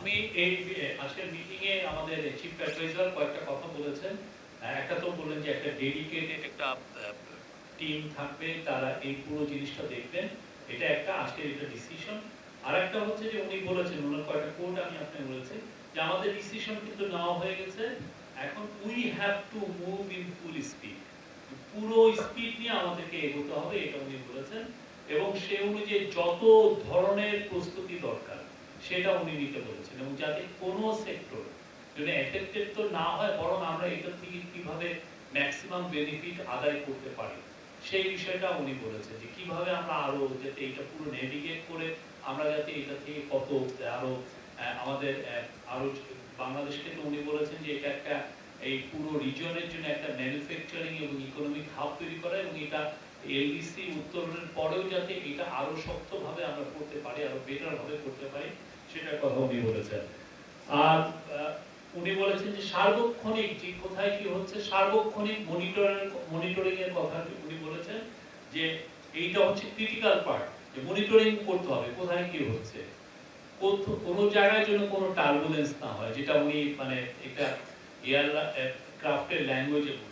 আমি এই আজকের মিটিংয়ে আমাদের চিফ অ্যাডভাইজার কয়েকটা কথা বলেছেন। একটা তো বললেন যে একটা ডেডিকেটেড একটা টিম থাকবে, তারা এই পুরো জিনিসটা দেখবেন। এটা একটা, আজকের এটা ডিসিশন আর একটা হচ্ছে যে উনি বলেছেন, ওনার কয়েকটা কোড আমি আপনাকে বলেছি, যে আমাদের ডিসিশন কিন্তু নেওয়া হয়ে গেছে। এখন we have to move in full speed পুরো স্পিড নিয়ে আমাদেরকে এগোতে হবে, এটা উনি বলেছেন। এবং সে অনুযায়ী যত ধরনের প্রস্তুতি সেটা উনি নিতে বলেছেন এবং যাতে কোনো সেক্টর যদি এফেক্টেড তো না হয় বরং আমরা এটা থেকে কীভাবে ম্যাক্সিমাম বেনিফিট আদায় করতে পারি সেই বিষয়টা উনি বলেছেন যে কীভাবে আমরা আরও যাতে এটা পুরো নেভিগেট করে আমরা যাতে এটা থেকে কত আরও আহ, আমাদের আহ, আরও বাংলাদেশকে তো উনি বলেছেন যে এটা একটা এই পুরো রিজিয়নের জন্য একটা ম্যানুফ্যাকচারিং এবং ইকোনমিক হাব তৈরি করা এবং এটা এলডিসি উত্তরণের পরেও যাতে এটা আরও শক্তভাবে আমরা করতে পারি, আরও বেটার ভাবে করতে পারি, সেটার কথা উনি বলেছেন। আর উনি বলেছেন যে সার্বক্ষণিক যে কোথায় কি হচ্ছে, সার্বক্ষণিক মনিটরিং মনিটরিং এর কথা উনি বলেছেন যে এইটা হচ্ছে ক্রিটিক্যাল পার্ট যে মনিটরিং করতে হবে, কোথায় কি হচ্ছে। কোনো জায়গায় যেন কোনো টার্বুলেন্স না হয়, যেটা উনি মানে একটা याला क्राफ्टेड लँग्वेजेबल